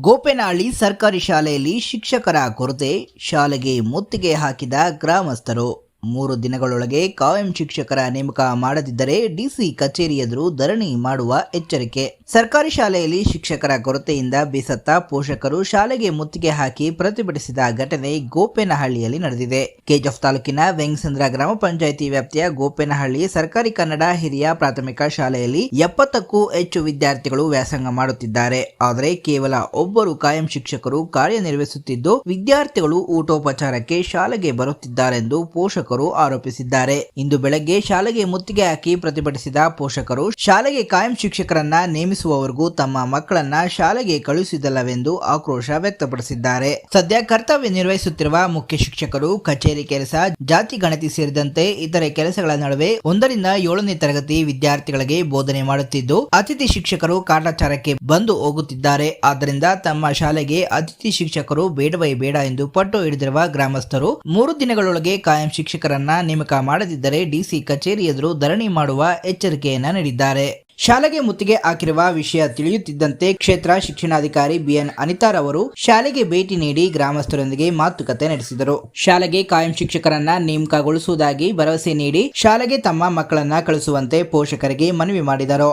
ಗೋಪೇನಹಳ್ಳಿ ಸರ್ಕಾರಿ ಶಾಲೆಯಲ್ಲಿ ಶಿಕ್ಷಕರ ಕೊರತೆ ಶಾಲೆಗೆ ಮುತ್ತಿಗೆ ಹಾಕಿದ ಗ್ರಾಮಸ್ಥರು. ಮೂರು ದಿನಗಳೊಳಗೆ ಕಾಯಂ ಶಿಕ್ಷಕರ ನೇಮಕ ಮಾಡದಿದ್ದರೆ ಡಿಸಿ ಕಚೇರಿ ಎದುರು ಧರಣಿ ಮಾಡುವ ಎಚ್ಚರಿಕೆ. ಸರ್ಕಾರಿ ಶಾಲೆಯಲ್ಲಿ ಶಿಕ್ಷಕರ ಕೊರತೆಯಿಂದ ಬೇಸತ್ತ ಪೋಷಕರು ಶಾಲೆಗೆ ಮುತ್ತಿಗೆ ಹಾಕಿ ಪ್ರತಿಭಟಿಸಿದ ಘಟನೆ ಗೋಪೇನಹಳ್ಳಿಯಲ್ಲಿ ನಡೆದಿದೆ. ಕೆಜಫ್ ತಾಲೂಕಿನ ವೆಂಗಸಂದ್ರ ಗ್ರಾಮ ಪಂಚಾಯಿತಿ ವ್ಯಾಪ್ತಿಯ ಗೋಪೇನಹಳ್ಳಿ ಸರ್ಕಾರಿ ಕನ್ನಡ ಹಿರಿಯ ಪ್ರಾಥಮಿಕ ಶಾಲೆಯಲ್ಲಿ ಎಪ್ಪತ್ತಕ್ಕೂ ಹೆಚ್ಚು ವಿದ್ಯಾರ್ಥಿಗಳು ವ್ಯಾಸಂಗ ಮಾಡುತ್ತಿದ್ದಾರೆ. ಆದರೆ ಕೇವಲ ಒಬ್ಬರು ಕಾಯಂ ಶಿಕ್ಷಕರು ಕಾರ್ಯನಿರ್ವಹಿಸುತ್ತಿದ್ದು, ವಿದ್ಯಾರ್ಥಿಗಳು ಊಟೋಪಚಾರಕ್ಕೆ ಶಾಲೆಗೆ ಬರುತ್ತಿದ್ದಾರೆಂದು ಪೋಷಕರು ಆರೋಪಿಸಿದ್ದಾರೆ. ಇಂದು ಬೆಳಗ್ಗೆ ಶಾಲೆಗೆ ಮುತ್ತಿಗೆ ಹಾಕಿ ಪ್ರತಿಭಟಿಸಿದ ಪೋಷಕರು ಶಾಲೆಗೆ ಕಾಯಂ ಶಿಕ್ಷಕರನ್ನ ನೇಮಿಸುವವರೆಗೂ ತಮ್ಮ ಮಕ್ಕಳನ್ನ ಶಾಲೆಗೆ ಕಳುಹಿಸಿದಲ್ಲವೆಂದು ಆಕ್ರೋಶ ವ್ಯಕ್ತಪಡಿಸಿದ್ದಾರೆ. ಸದ್ಯ ಕರ್ತವ್ಯ ನಿರ್ವಹಿಸುತ್ತಿರುವ ಮುಖ್ಯ ಶಿಕ್ಷಕರು, ಕಚೇರಿ ಕೆಲಸ, ಜಾತಿ ಗಣತಿ ಸೇರಿದಂತೆ ಇತರೆ ಕೆಲಸಗಳ ನಡುವೆ ಒಂದರಿಂದ ಏಳನೇ ತರಗತಿ ವಿದ್ಯಾರ್ಥಿಗಳಿಗೆ ಬೋಧನೆ ಮಾಡುತ್ತಿದ್ದು, ಅತಿಥಿ ಶಿಕ್ಷಕರು ಕಾಟಾಚಾರಕ್ಕೆ ಬಂದು ಹೋಗುತ್ತಿದ್ದಾರೆ. ಆದ್ದರಿಂದ ತಮ್ಮ ಶಾಲೆಗೆ ಅತಿಥಿ ಶಿಕ್ಷಕರು ಬೇಡವೇ ಬೇಡ ಎಂದು ಪಟ್ಟು ಹಿಡಿದಿರುವ ಗ್ರಾಮಸ್ಥರು ಮೂರು ದಿನಗಳೊಳಗೆ ಕಾಯಂ ಶಿಕ್ಷಕರನ್ನ ನೇಮಕ ಮಾಡದಿದ್ದರೆ ಡಿಸಿ ಕಚೇರಿ ಎದುರು ಧರಣಿ ಮಾಡುವ ಎಚ್ಚರಿಕೆಯನ್ನ ನೀಡಿದ್ದಾರೆ. ಶಾಲೆಗೆ ಮುತ್ತಿಗೆ ಹಾಕಿರುವ ವಿಷಯ ತಿಳಿಯುತ್ತಿದ್ದಂತೆ ಕ್ಷೇತ್ರ ಶಿಕ್ಷಣಾಧಿಕಾರಿ ಬಿಎನ್ ಅನಿತಾರ್ ಅವರು ಶಾಲೆಗೆ ಭೇಟಿ ನೀಡಿ ಗ್ರಾಮಸ್ಥರೊಂದಿಗೆ ಮಾತುಕತೆ ನಡೆಸಿದರು. ಶಾಲೆಗೆ ಕಾಯಂ ಶಿಕ್ಷಕರನ್ನ ನೇಮಕಗೊಳಿಸುವುದಾಗಿ ಭರವಸೆ ನೀಡಿ ಶಾಲೆಗೆ ತಮ್ಮ ಮಕ್ಕಳನ್ನ ಕಳಿಸುವಂತೆ ಪೋಷಕರಿಗೆ ಮನವಿ ಮಾಡಿದರು.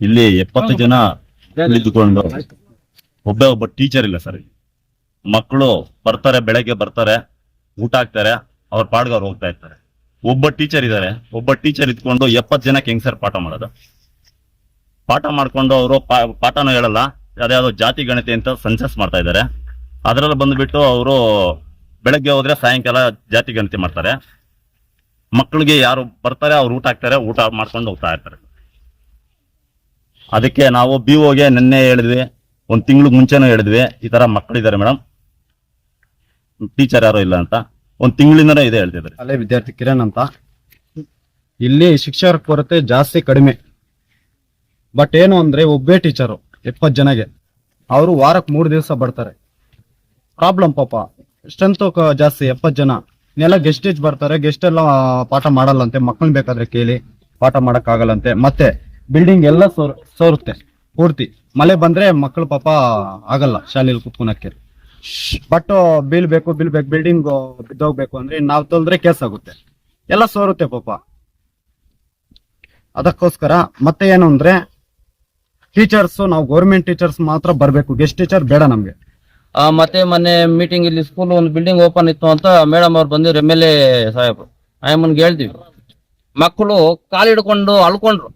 ಇಲ್ಲಿ ಎಪ್ಪತ್ತು ಜನ ಒಬ್ಬ ಒಬ್ಬ ಟೀಚರ್ ಇಲ್ಲ ಸರ್ ಮಕ್ಕಳು ಬರ್ತಾರೆ, ಬೆಳಗ್ಗೆ ಬರ್ತಾರೆ, ಊಟ ಹಾಕ್ತಾರೆ, ಅವ್ರ ಪಾಡ್ಗೆ ಅವ್ರು ಹೋಗ್ತಾ ಇರ್ತಾರೆ. ಒಬ್ಬ ಟೀಚರ್ ಇದ್ದಾರೆ ಒಬ್ಬ ಟೀಚರ್ ಇದ್ಕೊಂಡು ಎಪ್ಪತ್ತು ಜನಕ್ಕೆ ಹೆಂಗ್ ಸರ್ ಪಾಠ ಮಾಡೋದು? ಪಾಠ ಮಾಡ್ಕೊಂಡು ಅವರು ಪಾಠನೂ ಹೇಳಲ್ಲ, ಅದ್ಯಾವುದೋ ಜಾತಿ, ಗಣತಿ ಅಂತ ಸೆನ್ಸಸ್ ಮಾಡ್ತಾ ಇದ್ದಾರೆ ಅದರಲ್ಲಿ ಬಂದ್ಬಿಟ್ಟು ಅವರು ಬೆಳಗ್ಗೆ ಹೋದ್ರೆ ಸಾಯಂಕಾಲ ಜಾತಿ, ಗಣತಿ ಮಾಡ್ತಾರೆ. ಮಕ್ಕಳಿಗೆ ಯಾರು ಬರ್ತಾರೆ, ಅವ್ರು ಊಟ ಹಾಕ್ತಾರೆ, ಊಟ ಮಾಡ್ಕೊಂಡು ಹೋಗ್ತಾ ಇರ್ತಾರೆ. ಅದಕ್ಕೆ ನಾವು ಬಿ ಓಗೆ ನಿನ್ನೆ ಹೇಳಿದ್ವಿ ಒಂದ್ ತಿಂಗಳು ಮುಂಚೆನೂ ಹೇಳಿದ್ವಿ, ಈ ತರ ಮಕ್ಕಳಿದ್ದಾರೆ ಮೇಡಮ್ ಟೀಚರ್ ಯಾರು ಇಲ್ಲ ಅಂತ. ಒಂದು ತಿಂಗಳಿಂದನೇ ಇದೆ ಹೇಳ್ತಿದ್ದಾರೆ. ಅಲ್ಲೇ ವಿದ್ಯಾರ್ಥಿ ಕಿರಣ್ ಅಂತ. ಇಲ್ಲಿ ಶಿಕ್ಷಕರ ಕೊರತೆ ಜಾಸ್ತಿ ಕಡಿಮೆ. ಬಟ್ ಏನು ಅಂದ್ರೆ ಒಬ್ಬೇ ಟೀಚರು, ಎಪ್ಪತ್ತು ಜನಗೆ. ಅವರು ವಾರಕ್ಕೆ ಮೂರು ದಿವಸ ಬರ್ತಾರೆ. ಪ್ರಾಬ್ಲಮ್ ಪಾಪ. ಸ್ಟ್ರೆಂತ್ ಜಾಸ್ತಿ, ಎಪ್ಪತ್ತು ಜನ. ಇನ್ನೆಲ್ಲ ಗೆಸ್ಟ್ ಟೀಚ್ ಬರ್ತಾರೆ ಗೆಸ್ಟ್ ಎಲ್ಲ ಪಾಠ ಮಾಡಲ್ಲಂತೆ ಮಕ್ಕಳು ಬೇಕಾದ್ರೆ ಕೇಳಿ ಪಾಠ ಮಾಡೋಕ್ಕಾಗಲ್ಲಂತೆ. ಮತ್ತೆ ಬಿಲ್ಡಿಂಗ್ ಎಲ್ಲ ಸೋರ್, ಸೋರುತ್ತೆ, ಪೂರ್ತಿ. ಮಳೆ ಬಂದ್ರೆ ಮಕ್ಕಳು ಪಾಪ ಆಗಲ್ಲ ಶಾಲೆಯಲ್ಲಿ ಕುತ್ಕೊಳಕ್ಕೆ. ಬಟ್ ಬಿಲ್ ಬೇಕು ಬಿಲ್ ಬೇಕು ಬಿಲ್ಡಿಂಗ್ ಬಿದ್ದೋಗ್ಬೇಕು ಅಂದ್ರೆ ನಾವ್ ತೊಲ್ದ್ರೆ ಕೇಸ್ ಆಗುತ್ತೆ. ಎಲ್ಲ ಸೋರುತ್ತೆ ಪಾಪ. ಅದಕ್ಕೋಸ್ಕರ ಮತ್ತೆ ಏನು ಅಂದ್ರೆ ಟೀಚರ್ಸ್ ನಾವು ಗೌರ್ಮೆಂಟ್ ಟೀಚರ್ಸ್ ಮಾತ್ರ ಬರ್ಬೇಕು. ಗೆಸ್ಟ್ ಟೀಚರ್ ಬೇಡ ನಮ್ಗೆ. ಮತ್ತೆ ಮೊನ್ನೆ ಮೀಟಿಂಗ್ ಇಲ್ಲಿ ಸ್ಕೂಲ್ ಒಂದು ಬಿಲ್ಡಿಂಗ್ ಓಪನ್ ಇತ್ತು ಅಂತ ಮೇಡಮ್ ಅವ್ರು ಬಂದಿದ್ರು ಎಂ ಎಲ್ ಎ ಸಾಹೇಬ್ರು. ಆಯಮ್ಮನ್ಗೆ ಹೇಳ್ತೀವಿ. ಮಕ್ಕಳು ಕಾಲು ಹಿಡ್ಕೊಂಡು ಅಳ್ಕೊಂಡ್ರು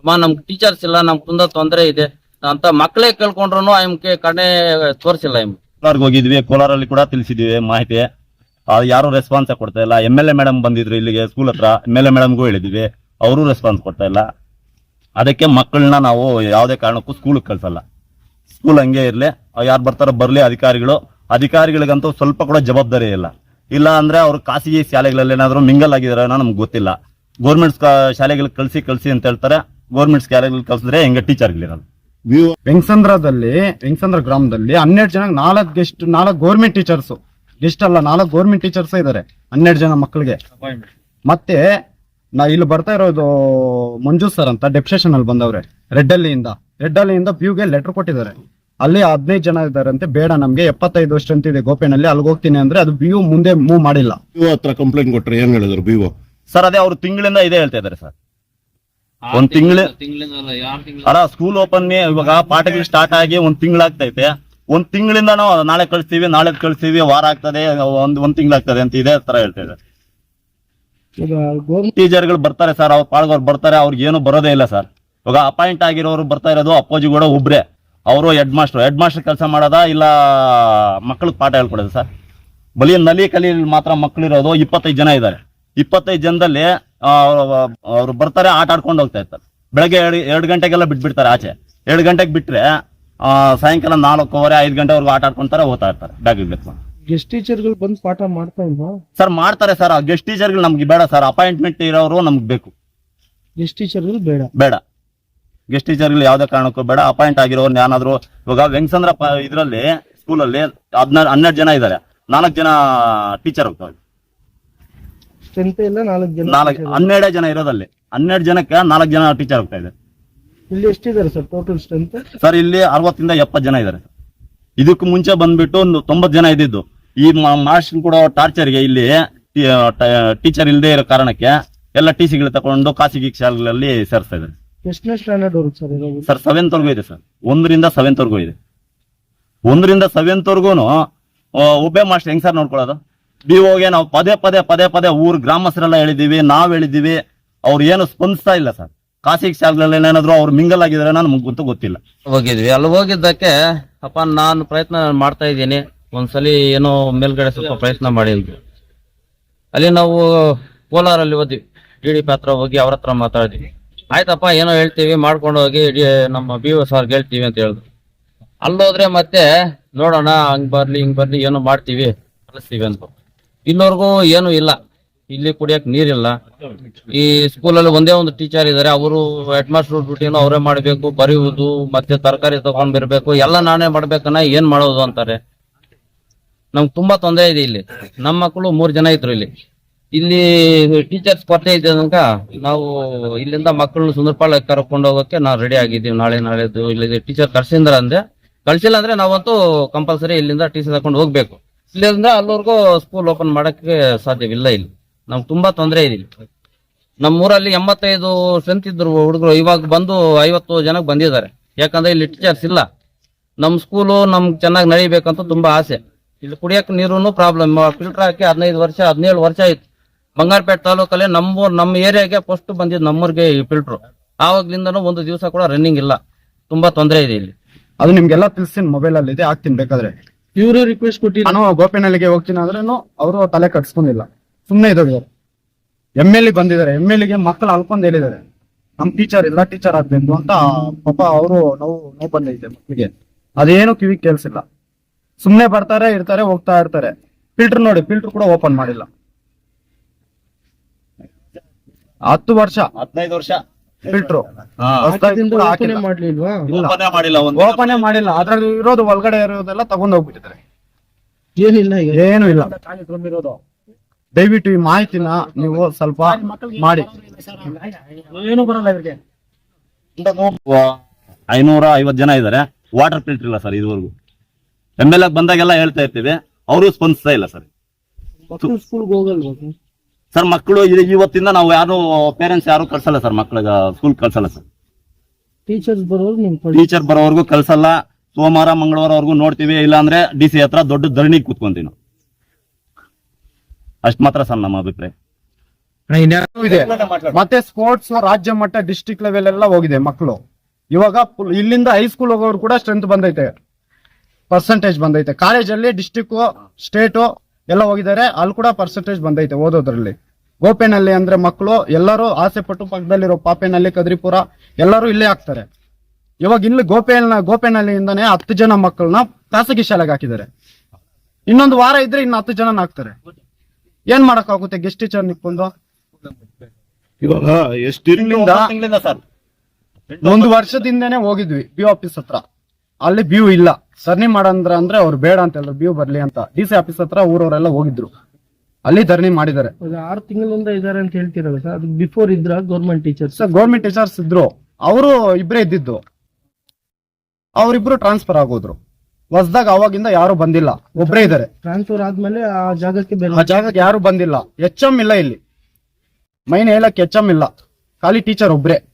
ಅಮ್ಮ, ನಮ್ಗೆ ಟೀಚರ್ಸ್ ಇಲ್ಲ, ನಮ್ಗೆ ತುಂಬಾ ತೊಂದರೆ ಇದೆ. ಅಂತ ಮಕ್ಕಳೇ ಕೇಳ್ಕೊಂಡ್ರು ಆಮ್ಕೆ ಕಡೆ ತೋರಿಸಿಲ್ಲ ಆಯಮ್ ಕೋಲಾರ್ಗೆ ಹೋಗಿದ್ವಿ, ಕೋಲಾರಲ್ಲಿ ಕೂಡ ತಿಳಿಸಿದ್ವಿ ಮಾಹಿತಿ. ಅದು ಯಾರು ರೆಸ್ಪಾನ್ಸ್ ಕೊಡ್ತಾ ಇಲ್ಲ. ಎಂ ಎಲ್ ಎ ಮೇಡಮ್ ಬಂದಿದ್ರು ಇಲ್ಲಿಗೆ ಸ್ಕೂಲ್ ಹತ್ರ. ಎಂ ಎಲ್ ಎ ಮೇಡಮ್ಗೂ ಹೇಳಿದ್ವಿ. ಅವರು ರೆಸ್ಪಾನ್ಸ್ ಕೊಡ್ತಾ ಇಲ್ಲ. ಅದಕ್ಕೆ ಮಕ್ಕಳನ್ನ ನಾವು ಯಾವುದೇ ಕಾರಣಕ್ಕೂ ಸ್ಕೂಲ್ಗೆ ಕಳ್ಸಲ್ಲ. ಸ್ಕೂಲ್ ಹಂಗೆ ಇರ್ಲಿ. ಯಾರು ಬರ್ತಾರೋ ಬರ್ಲಿ ಅಧಿಕಾರಿಗಳು. ಅಧಿಕಾರಿಗಳಿಗಂತೂ ಸ್ವಲ್ಪ ಕೂಡ ಜವಾಬ್ದಾರಿ ಇಲ್ಲ. ಇಲ್ಲ ಅಂದ್ರೆ ಅವ್ರು ಖಾಸಗಿ ಶಾಲೆಗಳಲ್ಲಿ ಏನಾದರೂ ಮಿಂಗಲ್ ಆಗಿದಾರೆ ನಮ್ಗೆ ಗೊತ್ತಿಲ್ಲ. ಗೌರ್ಮೆಂಟ್ ಶಾಲೆಗಳಿಗೆ ಕಳ್ಸಿ ಕಳ್ಸಿ ಅಂತ ಹೇಳ್ತಾರೆ. ಗೌರ್ಮೆಂಟ್ ಶಾಲೆಗಳಿಗೆ ಕಳ್ಸಿದ್ರೆ ಹೆಂಗೆ ಟೀಚರ್ಗಳಿರಲ್ಲ ವೆಂಗಸಂದ್ರದಲ್ಲಿ ವೆಂಗಸಂದ್ರ ಗ್ರಾಮದಲ್ಲಿ ಹನ್ನೆರಡು ಜನ ನಾಲ್ಕು ಗೆಸ್ಟ್ ನಾಲ್ಕು ಗೌರ್ಮೆಂಟ್ ಟೀಚರ್ಸ್ ಗೆಸ್ಟ್ ಅಲ್ಲ ನಾಲ್ಕು ಗೌರ್ಮೆಂಟ್ ಟೀಚರ್ಸ್ ಇದಾರೆ ಹನ್ನೆರಡು ಜನ ಮಕ್ಕಳಿಗೆ. ಮತ್ತೆ ನಾ ಇಲ್ಲಿ ಬರ್ತಾ ಇರೋದು ಮಂಜು ಸರ್ ಅಂತ ಡೆಪ್ಯುಟೇಷನ್ ಅಲ್ಲಿ ಬಂದವ್ರೆ ರೆಡ್ ಅಲ್ಲಿಯಿಂದ. ರೆಡ್ ಅಲ್ಲಿಯಿಂದ ಪ್ಯೂಗೆ ಲೆಟರ್ ಕೊಟ್ಟಿದ್ದಾರೆ. ಅಲ್ಲಿ ಹದಿನೈದು ಜನ ಇದ್ದಾರೆ ಅಂತ ಬೇಡ ನಮ್ಗೆ ಎಪ್ಪತ್ತೈದು ವರ್ಷ ಅಂತ ಇದೆ ಗೋಪೇನಲ್ಲಿ ಅಲ್ಲಿ ಹೋಗ್ತೀನಿ ಅಂದ್ರೆ ಅದು ಬಿಯು ಮುಂದೆ ಮೂವ್ ಮಾಡಿಲ್ಲ. ಬಿಯು ಹತ್ರ ಕಂಪ್ಲೇಂಟ್ ಕೊಟ್ಟರೆ ಏನ್ ಹೇಳಿದ್ರು ಬಿಒ ಸರ್ ಅದೇ ಅವ್ರು ತಿಂಗಳಿಂದ ಇದೇ ಹೇಳ್ತಾ ಇದಾರೆ ಸರ್ ಒಂದ್ ತಿಂಗಳ ಅಲ್ಲ ಸ್ಕೂಲ್ ಓಪನ್ ಇವಾಗ ಪಾಠಗಳು ಸ್ಟಾರ್ಟ್ ಆಗಿ ಒಂದ್ ತಿಂಗಳಾಗ್ತೈತೆ ಒಂದ್ ತಿಂಗಳಿಂದ ನಾವು ನಾಳೆ ಕಳಿಸ್ತೀವಿ ನಾಳೆ ಕಳಿಸ್ತೀವಿ ವಾರ ಆಗ್ತದೆ ಒಂದ್ ಒಂದ್ ತಿಂಗಳಾಗ್ತದೆ ಅಂತ ಇದೇ ತರ ಹೇಳ್ತಾ ಟೀಚರ್ ಟೀಚರ್ಗಳು ಬರ್ತಾರೆ ಸರ್ ಅವ್ರ ಪಾಳ್ಗವ್ರು ಬರ್ತಾರೆ ಅವ್ರಿಗೆ ಏನು ಬರೋದೇ ಇಲ್ಲ ಸರ್. ಇವಾಗ ಅಪಾಯಿಂಟ್ ಆಗಿರೋರು ಬರ್ತಾ ಇರೋದು ಅಪ್ಪಾಜಿ ಕೂಡ ಒಬ್ರೆ. ಅವರು ಹೆಡ್ ಮಾಸ್ಟರ್ ಹೆಡ್ ಮಾಸ್ಟರ್ ಕೆಲಸ ಮಾಡೋದ ಇಲ್ಲ ಮಕ್ಕಳಿಗೆ ಪಾಠ ಹೇಳ್ಕೊಡೋದು ಸರ್? ಬಲಿ ನಲಿ ಕಲಿ ಮಾತ್ರ ಮಕ್ಕಳಿರೋದು ಇಪ್ಪತ್ತೈದು ಜನ ಇದ್ದಾರೆ. ಇಪ್ಪತ್ತೈದು ಜನದಲ್ಲಿ ಅವ್ರು ಬರ್ತಾರೆ ಆಟ ಆಡ್ಕೊಂಡು ಹೋಗ್ತಾ ಇರ್ತಾರೆ. ಬೆಳಗ್ಗೆ ಎರಡು ಎರಡು ಗಂಟೆಗೆಲ್ಲ ಬಿಟ್ಬಿಡ್ತಾರೆ ಆಚೆ. ಎರಡು ಗಂಟೆಗೆ ಬಿಟ್ರೆ ಆ, ಸಾಯಂಕಾಲ ನಾಲ್ಕೂವರೆ ಐದು ಗಂಟೆವರೆಗೂ ಆಟ ಆಡ್ಕೊಂತಾರೆ ಹೋಗ್ತಾ ಇರ್ತಾರೆ ಬ್ಯಾಗ್ ಗೆಸ್ಟ್ ಟೀಚರ್ಗಳು ಬಂದು ಪಾಠ ಮಾಡ್ತಾ ಇಲ್ವಾ? ಸರ್ ಮಾಡ್ತಾರೆ ಸರ್. ಗೆಸ್ಟ್ ಟೀಚರ್ಗಳು ನಮ್ಗೆ ಬೇಡ ಸರ್. ಅಪಾಯಿಂಟ್ಮೆಂಟ್ ಇರೋರು ನಮ್ಗೆ ಬೇಕು. ಗೆಸ್ಟ್ ಟೀಚರ್ಗಳು ಬೇಡ. ಬೇಡ. ಗೆಸ್ಟ್ ಟೀಚರ್ಗಳು ಯಾವುದೇ ಕಾರಣಕ್ಕೂ ಬೇಡ. ಅಪಾಯಿಂಟ್ ಆಗಿರೋರು ಏನಾದ್ರು ಇವಾಗ ವೆಂಕಸಂದ್ರ ಇದರಲ್ಲಿ ಸ್ಕೂಲಲ್ಲಿ ಹದಿನಾರು ಹನ್ನೆರಡು ಜನ ಇದ್ದಾರೆ. ನಾಲ್ಕು ಜನ ಟೀಚರ್ ಹೋಗ್ತಾರೆ ಸ್ಟ್ರೆಂತ್ ಎಲ್ಲ ನಾಲ್ಕು ಜನ ನಾಲ್ಕು ಹನ್ನೆರಡೇ ಜನ ಇರೋದಲ್ಲಿ. ಹನ್ನೆರಡು ಜನಕ್ಕೆ ನಾಲ್ಕು ಜನ ಟೀಚರ್ ಹೋಗ್ತಾ ಇದೆ. ಇಲ್ಲಿ ಎಷ್ಟಿದ್ದಾರೆ ಸರ್ ಟೋಟಲ್ ಸ್ಟ್ರೆಂತ್ ಸರ್ ಇಲ್ಲಿ ಅರವತ್ತಿಂದ ಎಪ್ಪತ್ತು ಜನ ಇದ್ದಾರೆ. ಇದಕ್ಕೂ ಮುಂಚೆ ಬಂದ್ಬಿಟ್ಟು ಒಂದು ತೊಂಬತ್ತು ಜನ ಇದ್ದಿದ್ದು. ಈ ಮಾಸ್ಟರ್ ಕೂಡ ಟಾರ್ಚರ್ಗೆ ಇಲ್ಲಿ ಟೀಚರ್ ಇಲ್ಲದೆ ಇರೋ ಕಾರಣಕ್ಕೆ ಎಲ್ಲ ಟಿ ಸಿಗಳು ತಗೊಂಡು ಖಾಸಗಿ ಶಾಲೆಗಳಲ್ಲಿ ಸೇರಿಸ್ತಾ ಇದ್ದಾರೆ. ಎಷ್ಟನೇ ಸ್ಟ್ಯಾಂಡರ್ಡ್ ವರೆಗೂ ಸರ್ ಇರೋದು? ಸರ್ ಸೆವೆಂತ್ ವರ್ಗೂ ಇದೆ ಸರ್. ಒಂದರಿಂದ ಸೆವೆಂತ್ ವರ್ಗೂ ಇದೆ. ಒಂದರಿಂದ ಸೆವೆಂತ್ ವರ್ಗೂನು ಒಬ್ಬೇ ಮಾಸ್ಟರ್ ಹೆಂಗ್ ಸರ್ ನೋಡ್ಕೊಳ್ಳೋದು? ಬಿ ಓಗೆ ನಾವು ಪದೇ ಪದೇ ಪದೇ ಪದೇ ಊರ್ ಗ್ರಾಮಸ್ಥರೆಲ್ಲ ಹೇಳಿದೀವಿ ನಾವ್ ಹೇಳಿದೀವಿ ಅವ್ರು ಏನು ಸ್ಪಂದಿಸ್ತಾ ಇಲ್ಲ ಸರ್. ಖಾಸಗಿ ಶಾಲೆಗಳಲ್ಲಿ ಏನಾದ್ರು ಅವ್ರು ಮಿಂಗಲ್ ಆಗಿದ್ರೆ ನಮ್ಗೆ ಗೊತ್ತು ಗೊತ್ತಿಲ್ಲ. ಹೋಗಿದ್ವಿ. ಅಲ್ಲಿ ಹೋಗಿದ್ದಕ್ಕೆ, ಅಪ್ಪ ನಾನು ಪ್ರಯತ್ನ ಮಾಡ್ತಾ ಇದ್ದೀನಿ. ಒಂದ್ಸಲಿ ಏನೋ ಮೇಲ್ಗಡೆ ಸ್ವಲ್ಪ ಪ್ರಯತ್ನ ಮಾಡಿದ್ವಿ ಅಲ್ಲಿ ನಾವು ಕೋಲಾರಲ್ಲಿ ಹೋದ್ವಿ ಡಿ ಡಿ ಹತ್ರ ಹೋಗಿ ಅವ್ರ ಹತ್ರ ಮಾತಾಡಿದ್ವಿ. ಆಯ್ತಪ್ಪ, ಏನೋ ಹೇಳ್ತೀವಿ, ಮಾಡ್ಕೊಂಡು ಹೋಗಿ ನಮ್ಮ ಬಿ ಓ ಸರ್ಗೆ ಹೇಳ್ತೀವಿ ಅಂತ ಹೇಳಿದ್ರು. ಅಲ್ಲೋದ್ರೆ ಮತ್ತೆ, ನೋಡೋಣ, ಹಂಗ್ ಬರ್ಲಿ, ಹಿಂಗ್ ಬರ್ಲಿ, ಏನೋ ಮಾಡ್ತೀವಿ ಕಳಿಸ್ತೀವಿ ಅಂತ. ಇಲ್ಲಿವರೆಗೂ ಏನು ಇಲ್ಲ. ಇಲ್ಲಿ ಕುಡಿಯಕ್ ನೀರಿಲ್ಲ. ಈ ಸ್ಕೂಲಲ್ಲಿ ಒಂದೇ ಒಂದು ಟೀಚರ್ ಇದಾರೆ. ಅವರು ಹೆಡ್ ಮಾಸ್ಟರ್ ಡ್ಯೂಟಿನೂ ಅವರೇ ಮಾಡಬೇಕು, ಬರೆಯುವುದು, ಮತ್ತೆ ತರಕಾರಿ ತಗೊಂಡ್ ಬರ್ಬೇಕು ಎಲ್ಲ ನಾನೇ ಮಾಡ್ಬೇಕನ್ನ ಏನ್ ಮಾಡೋದು ಅಂತಾರೆ. ನಮ್ಗೆ ತುಂಬಾ ತೊಂದರೆ ಇದೆ ಇಲ್ಲಿ. ನಮ್ಮ ಮಕ್ಕಳು ಮೂರ್ ಜನ ಇದ್ರು ಇಲ್ಲಿ. ಇಲ್ಲಿ ಟೀಚರ್ಸ್ ಕೊರತೆ ಇದೆ ತನಕ ನಾವು ಇಲ್ಲಿಂದ ಮಕ್ಕಳನ್ನ ಸುಂದರಪಾಳ ಕರ್ಕೊಂಡು ಹೋಗೋಕೆ ನಾವು ರೆಡಿ ಆಗಿದ್ದೀವಿ. ನಾಳೆ ನಾಳೆದು ಇಲ್ಲಿ ಟೀಚರ್ ಕರ್ಸಿದ್ರ ಅಂದ್ರೆ ಕಳ್ಸಿಲ್ಲ ಅಂದ್ರೆ ನಾವಂತೂ ಕಂಪಲ್ಸರಿ ಇಲ್ಲಿಂದ ಟೀಚರ್ ತಗೊಂಡು ಹೋಗ್ಬೇಕು. ಇಲ್ಲಿಂದ ಅಲ್ಲಿವರೆಗೂ ಸ್ಕೂಲ್ ಓಪನ್ ಮಾಡಕ್ಕೆ ಸಾಧ್ಯವಿಲ್ಲ ಇಲ್ಲಿ. ನಮ್ಗೆ ತುಂಬಾ ತೊಂದರೆ ಇದೆ ಇಲ್ಲಿ. ನಮ್ಮೂರಲ್ಲಿ ಎಂಬತ್ತೈದು ಸ್ಟ್ರೆಂತ್ ಇದ್ರು ಹುಡುಗರು, ಇವಾಗ ಬಂದು ಐವತ್ತು ಜನಕ್ಕೆ ಬಂದಿದ್ದಾರೆ. ಯಾಕಂದ್ರೆ ಇಲ್ಲಿ ಟೀಚರ್ಸ್ ಇಲ್ಲ. ನಮ್ಮ ಸ್ಕೂಲು ನಮ್ಗೆ ಚೆನ್ನಾಗಿ ನಡಿಬೇಕಂತ ತುಂಬಾ ಆಸೆ. ಇಲ್ಲಿ ಕುಡಿಯಕ್ಕೆ ನೀರು ಪ್ರಾಬ್ಲಮ್ ಫಿಲ್ಟರ್ ಹಾಕಿ ಹದಿನೈದು ವರ್ಷ, ಹದಿನೇಳು ವರ್ಷ ಆಯ್ತು. ಬಂಗಾರಪೇಟೆ ತಾಲೂಕಲ್ಲಿ ನಮ್ಮ ನಮ್ಮ ಏರಿಯಾಗೆ ಫಸ್ಟ್ ಬಂದಿದ್ದು ನಮ್ಮೂರಿಗೆ ಈ ಫಿಲ್ಟ್ರು ಆವಾಗ್ಲಿಂದನೂ ಒಂದು ದಿವಸ ಕೂಡ ರನ್ನಿಂಗ್ ಇಲ್ಲ. ತುಂಬಾ ತೊಂದರೆ ಇದೆ ಇಲ್ಲಿ. ಅದು ನಿಮ್ಗೆಲ್ಲ ತಿಳಿಸ್ತೀನಿ ಮೊಬೈಲ್ ಅಲ್ಲಿ ಇದೆ ಹಾಕ್ತೀನಿ ಬೇಕಾದ್ರೆ. ಇವರು ರಿಕ್ವೆಸ್ಟ್ ಕೊಟ್ಟಿದ್ರು ನಾನು ಗೋಪಿನಲ್ಲಿಗೆ ಹೋಗ್ತೀನಿ ಅಂದ್ರೇನು ಅವರು ತಲೆ ಕಟ್ಸ್ಕೊಂಡಿಲ್ಲ ಸುಮ್ನೆ ಇದ್ದಾರೆ ಎಂ ಎಲ್ ಬಂದಿದ್ದಾರೆ. ಎಂ ಎಲ್ಗೆ ಮಕ್ಕಳು ಅಲ್ಕೊಂಡ್ ಹೇಳಿದ್ದಾರೆ. ನಮ್ ಟೀಚರ್ ಎಲ್ಲ ಟೀಚರ್ ಆಗ್ಬೇಕು ಅಂತ ಪಾಪ ಅವರು ನೋವು ನೋವು ಬಂದೈತೆ ಮಕ್ಕಳಿಗೆ. ಅದೇನು ಕಿವಿ ಕೇಳಿಸಿಲ್ಲ. ಸುಮ್ನೆ ಬರ್ತಾರೆ ಇರ್ತಾರೆ ಹೋಗ್ತಾ ಇರ್ತಾರೆ. ಫಿಲ್ಟರ್ ನೋಡಿ ಫಿಲ್ಟರ್ ಕೂಡ ಓಪನ್ ಮಾಡಿಲ್ಲ. ಹತ್ತು ವರ್ಷ. ಹದಿನೈದು ವರ್ಷ. ಫಿಲ್ಟರ್ ಮಾಡ್ಲಿಲ್ವಾ? ಓಪನೇ ಮಾಡಿಲ್ಲ ಒಂದು ಓಪನೇ ಮಾಡಿಲ್ಲ. ಅದ್ರಲ್ಲಿ ಇರೋದು ಒಳಗಡೆ ಇರೋದೆಲ್ಲ ತಗೊಂಡ್ ಹೋಗ್ಬಿಟ್ಟಿದ್ದಾರೆ. ಏನಿಲ್ಲ ಈಗ. ಏನು ಇಲ್ಲ. ದಯವಿಟ್ಟು ಈ ಮಾಹಿತಿನ ನೀವು ಸ್ವಲ್ಪ ಮಾಡಿ. ಏನು ಬರಲ್ಲ ಇವ್ರಿಗೆ. ಐನೂರ ಐವತ್ತು ಜನ ಇದ್ದಾರೆ. ವಾಟರ್ ಫಿಲ್ಟರ್ ಇಲ್ಲ ಸರ್ ಇದುವರೆಗೂ. ಎಂ ಎಲ್ ಎ ಬಂದಾಗೆಲ್ಲ ಹೇಳ್ತಾ ಇರ್ತೀವಿ. ಅವರು ಸ್ಪಂದಿಸ್ತಾ ಇಲ್ಲ ಸರ್. ಸ್ಕೂಲ್ಗೆ ಹೋಗಲ್ವಾ ಸರ್? ಮಕ್ಕಳು ಇವತ್ತಿಂದ ನಾವು ಯಾರು ಪೇರೆಂಟ್ಸ್ ಯಾರು ಕಳ್ಸಲ್ಲ ಸರ್ ಮಕ್ಕಳಿಗೆ ಸ್ಕೂಲ್ ಕಳ್ಸಲ್ಲ ಸರ್. ಟೀಚರ್ಸ್ ನಿಮ್ ಟೀಚರ್ ಬರೋವರೆಗೂ ಕಳ್ಸಲ್ಲ. ಸೋಮವಾರ ಮಂಗಳವಾರವರೆಗೂ ನೋಡ್ತೀವಿ ಇಲ್ಲಾಂದ್ರೆ ಡಿ ಸಿ ಹತ್ರ ದೊಡ್ಡ ಧರಣಿ ಕೂತ್ಕೊಂತೀವಿ ನಾವು. ಅಷ್ಟ್ ಮಾತ್ರ ಸರ್ ನಮ್ಮ ಅಭಿಪ್ರಾಯ. ಇದೆ? ಮತ್ತೆ ಸ್ಪೋರ್ಟ್ಸ್ ರಾಜ್ಯ ಮಟ್ಟ ಡಿಸ್ಟ್ರಿಕ್ಟ್ ಲೆವೆಲ್ ಎಲ್ಲ ಹೋಗಿದೆ ಮಕ್ಕಳು. ಇವಾಗ full ಇಲ್ಲಿಂದ ಹೈಸ್ಕೂಲ್ ಹೋಗೋರು ಕೂಡ ಸ್ಟ್ರೆಂತ್ ಬಂದೈತೆ. ಪರ್ಸೆಂಟೇಜ್ ಬಂದೈತೆ. ಕಾಲೇಜಲ್ಲಿ ಡಿಸ್ಟಿಕ್ ಸ್ಟೇಟು ಎಲ್ಲ ಹೋಗಿದ್ದಾರೆ. ಅಲ್ಲಿ ಕೂಡ ಪರ್ಸೆಂಟೇಜ್ ಬಂದೈತೆ ಓದೋದ್ರಲ್ಲಿ. ಗೋಪೆನಲ್ಲಿ ಅಂದ್ರೆ ಮಕ್ಕಳು ಎಲ್ಲರೂ ಆಸೆ ಪಟ್ಟು ಪಕ್ಕದಲ್ಲಿರೋ ಪಾಪೆನಲ್ಲಿ ಕದ್ರಿಪುರ ಎಲ್ಲರೂ ಇಲ್ಲೇ ಹಾಕ್ತಾರೆ ಇವಾಗ ಇಲ್ಲಿ ಗೋಪೆನ ಗೋಪೆನಲ್ಲಿಂದಾನೆ ಹತ್ತು ಜನ ಮಕ್ಕಳನ್ನ ಖಾಸಗಿ ಶಾಲೆಗೆ ಹಾಕಿದ್ದಾರೆ. ಇನ್ನೊಂದು ವಾರ ಇದ್ರೆ ಇನ್ನು ಹತ್ತು ಜನ ಹಾಕ್ತಾರೆ. ಏನ್ ಮಾಡಕ್ಕಾಗುತ್ತೆ ಗೆಸ್ಟ್ ಟೀಚರ್ ನಿಕ್ಕೊಂಡು ಇವಾಗ ಎಷ್ಟು ತಿಂಗಳಿಂದ ತಿಂಗಳಿಂದ ಸರ್. ಒಂದು ವರ್ಷದಿಂದನೇ ಹೋಗಿದ್ವಿ ಬಿ ಆಫೀಸ್ ಹತ್ರ. ಅಲ್ಲಿ ಬ್ಯೂ ಇಲ್ಲ. ಸರ್ನಿ ಮಾಡಂದ್ರ ಅಂದ್ರೆ ಅವ್ರು ಬೇಡ ಅಂತ ಹೇಳಿದ್ರು ಬ್ಯೂ ಬರ್ಲಿ ಅಂತ. ಡಿ ಸಿ ಆಫೀಸ್ ಹತ್ರ ಊರವರೆಲ್ಲ ಹೋಗಿದ್ರು. ಅಲ್ಲಿ ಧರಣಿ ಮಾಡಿದ್ದಾರೆ. ಆರು ತಿಂಗಳಿಂದ ಇದಾರೆ ಅಂತ ಹೇಳ್ತಿರಲ್ಲ ಸರ್. ಅದು ಬಿಫೋರ್ ಇದ್ರ government teachers sir government teachers ಇದ್ರು. ಅವರು ಇಬ್ಬರೇ ಇದ್ದಿದ್ದು. ಅವರಿಬ್ರು ಟ್ರಾನ್ಸ್ಫರ್ ಆಗೋದ್ರು. ಹೊಸದಾಗ ಅವಾಗಿಂದ ಯಾರು ಬಂದಿಲ್ಲ. ಒಬ್ಬರೇ ಇದಾರೆ ಟ್ರಾನ್ಸ್ಫರ್ ಆದ್ಮೇಲೆ ಆ ಜಾಗಕ್ಕೆ ಬೇರೆ ಆ ಜಾಗಕ್ಕೆ ಯಾರು ಬಂದಿಲ್ಲ. ಎಚ್ ಎಂ ಇಲ್ಲ ಇಲ್ಲಿ. ಮೈನ್ ಹೇಳಕ್ ಎಚ್ ಎಂ ಇಲ್ಲ. ಖಾಲಿ ಟೀಚರ್ ಒಬ್ರೇ.